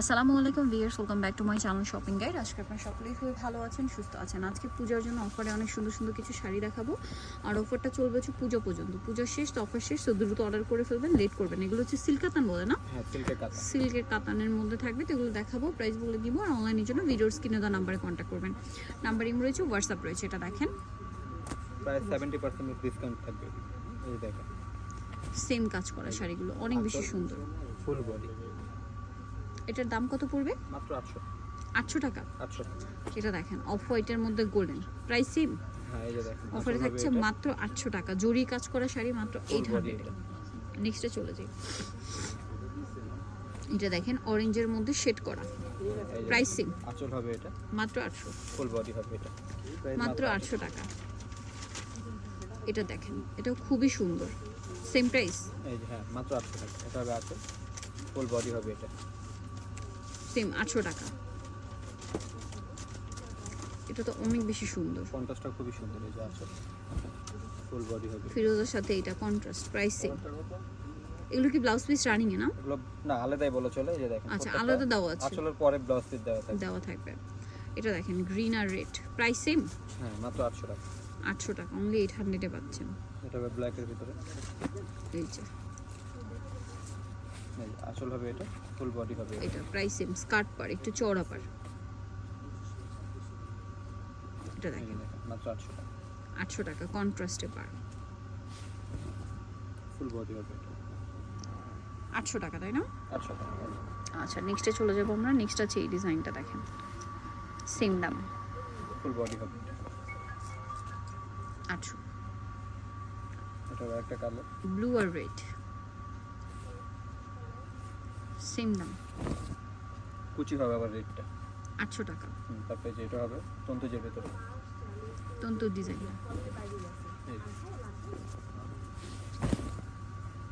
আসসালামু আলাইকুম viewers welcome back to my channel shopping guide আজকে আপনারা সকলেই খুবই ভালো আছেন সুস্থ আছেন। আজকে পূজার জন্য অফারে অনেক সুন্দর সুন্দর কিছু শাড়ি দেখাবো। আর অফারটা চলবে হচ্ছে পুজো পর্যন্ত। পুজোর শেষ তো অফার শেষ তো দ্রুত অর্ডার করে ফেলবেন লেট করবেন। এগুলো হচ্ছে সিল্ক কাতান বলে না? হ্যাঁ সিল্কের সিল্কের কাতানের মধ্যে থাকবে তো এগুলো দেখাবো প্রাইস বলে দিব আর অনলাইনের জন্য ভিডিওর স্ক্রিনে দেওয়া নাম্বারে কন্ট্যাক্ট করবেন। নাম্বার ইম রয়েছে হোয়াটসঅ্যাপ রয়েছে এটা দেখেন। প্রায় সেভেন্টি পার্সেন্ট ডিসকাউন্ট থাকবে। এই দেখেন। সেম কাজ করা শাড়িগুলো অনেক বেশি সুন্দর। ফুল বডি এটার দাম কত পড়বে? মাত্র আটশো। আটশো টাকা? আটশো। এটা দেখেন অফ হোয়াইটের মধ্যে গোল্ডেন। Price same? হ্যাঁ অফারে থাকছে মাত্র আটশো টাকা। জরি কাজ করা শাড়ি মাত্র এইট হান্ড্রেড। নেক্সটে চলে যাই। এটা দেখেন অরেঞ্জের মধ্যে শেড করা। প্রাইস প্রাইসিং আঁচল হবে এটা। মাত্র আটশো। ফুল বডি হবে এটা। মাত্র আটশো টাকা। এটা দেখেন এটাও খুবই সুন্দর। সেম প্রাইস এই যে হ্যাঁ মাত্র আটশো টাকা। এটা হবে আঁচল ফুল বডি হবে এটা। সেম আটশো টাকা। এটা তো অনেক বেশি সুন্দর। কন্ট্রাস্টটা খুবই সুন্দর এই যে আঁচল ফুল বডি হবে। ফিরোজের সাথে এটা কন্ট্রাস্ট প্রাইস সেম এগুলো কি ব্লাউজ পিস রানিং এ না? না আলাদাই বলা চলে এই যে দেখেন আচ্ছা, আলাদা দেওয়া আছে। আঁচলের পরে ব্লাউজ পিস দেওয়া থাকবে। দেওয়া থাকবে। এটা দেখেন গ্রিন আর রেড প্রাইস সেম হ্যাঁ মাত্র আটশো টাকা। আটশো টাকা অনলি এইট হান্ড্রেডে পাচ্ছেন। এটা হবে ব্ল্যাকের ভিতরে। এই যে। যে আঁচল হবে এটা ফুল বডি হবে এটা। প্রাইস সেম স্কার্ট পার একটু চওড়া পার এটা দেখেন। মাত্র আটশো টাকা। আটশো টাকা কন্ট্রাস্টে পার ফুল বডি হবে এটা। আটশো টাকা তাই না? আটশো টাকা আচ্ছা নেক্সটে চলে যাব আমরা। নেক্সট আছে এই ডিজাইনটা দেখেন। সেম দাম। ফুল বডি হবে এটা। আটশো। এটা একটা কালার ব্লু আর রেড সেম দাম। কুচি হবে আবার রেটটা আটশো টাকা। তারপরে যেটা হবে ভেতরে। তন্তু ডিজাইনটা এই। যে।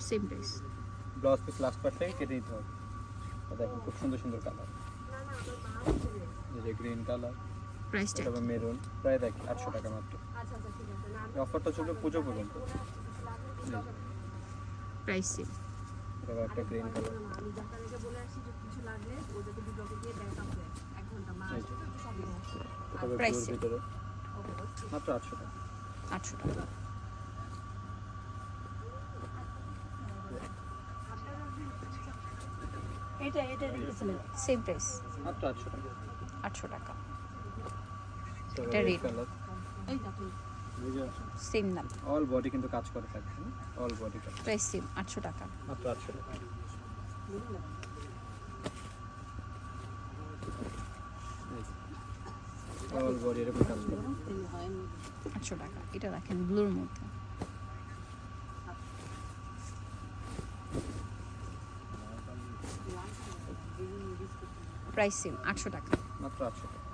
Same price blouse piece last part থেকে কেটে দিতে হবে। দেখুন খুব সুন্দর সুন্দর কালার যে গ্রিন কালার প্রাইসটা হবে মেরুন প্রায় দেখ আটশো টাকা মাত্র। অফারটা চলবে পুজো পর্যন্ত। যে, প্রাইস সেম এটা হবে একটা গ্রিন কালার এটা হবে Price blue র ভিতরে। মাত্র আটশো টাকা। আটশো টাকা। এটা এটা দেখেছিলেন সেম প্রাইস মাত্র আটশো টাকা। এটা red। কালার এই দেখুন সেম দাম। অল বডি কিন্তু কাজ করে থাকবে অল বডি প্রাইস সেম আটশো টাকা। মাত্র আটশো টাকা। অল বডি এরকম কাজ করে। টাকা। এটা দেখেন ব্লুর মধ্যে। প্রাইস সেম আটশো টাকা। মাত্র আটশো টাকা।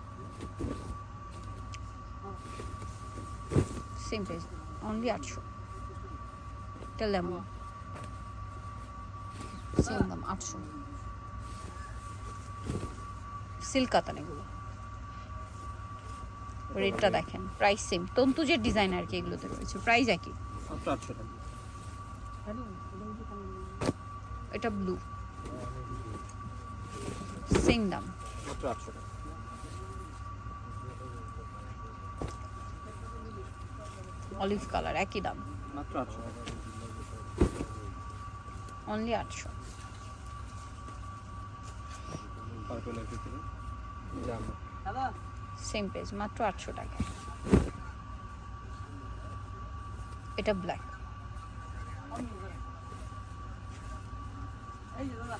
সেম প্রাইস অনলি আটশো এটা লেমন সেম দাম আটশো সিল্ক কাতান এগুলো। রেটটা দেখেন। প্রাইস সেম তন্তুজের ডিজাইন আর কি এগুলোতে রয়েছে প্রাইস একই। এটা ব্লু সেম দাম। আটশো টাকা। অলিভ কালার একই দাম। মাত্র আটশো অনলি আটশো। পার্পলের ভিতরে। জামা দাদা? সেম পেজ মাত্র আটশো টাকা। এটা ব্ল্যাক এই যে দাদা।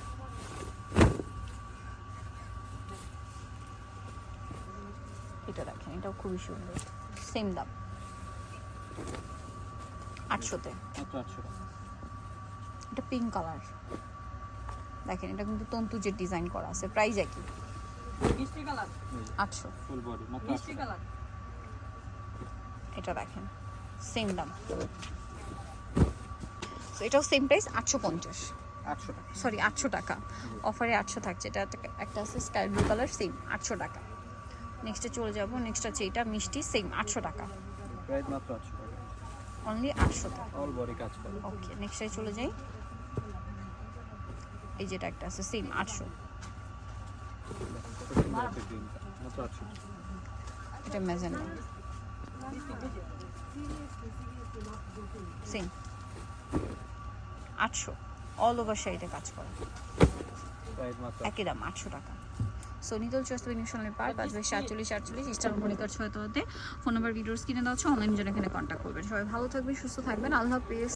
এটা দেখেন এটাও খুবই সুন্দর। সেম দাম। আটশোতে। এটা পিঙ্ক কালার দেখেন এটা কিন্তু তন্তুজের ডিজাইন করা আছে প্রাইস একই। মিষ্টি আটশো। ফুল বডি এটা দেখেন সেম দাম। এটাও সেম প্রাইস আটশো পঞ্চাশ। আটশো টাকা। সরি আটশো টাকা। অফারে আটশো থাকছে এটা একটা- একটা আছে স্কাই ব্লু কালার সেম আটশো টাকা। নেক্সটে চলে যাব নেক্সট আছে এটা মিষ্টি সেম আটশো টাকা। প্রাইস মাত্র আটশো। টাকা অনলি আটশো টাকা। অল বডি কাজ করে। ওকে নেক্সটে চলে যাই। এই যেটা একটা আছে সেম আটশো। এটা ম্যাজেন্ডা সেম আটশো। অল ওভার শাড়িতে কাজ করা। একই দাম আটশো টাকা। সো নিতল নিউশনাল পার্ক পার পাঁচ বাই সাতচল্লিশ আটচল্লিশ ইস্টার মনিকার ছয় হতে ফোন নাম্বার ভিডিওস কিনে দেওয়া হচ্ছে অনলাইন জন্য এখানে কন্ট্যাক্ট করবেন। সবাই ভালো থাকবেন, সুস্থ থাকবেন। আল্লাহ হাফেজ।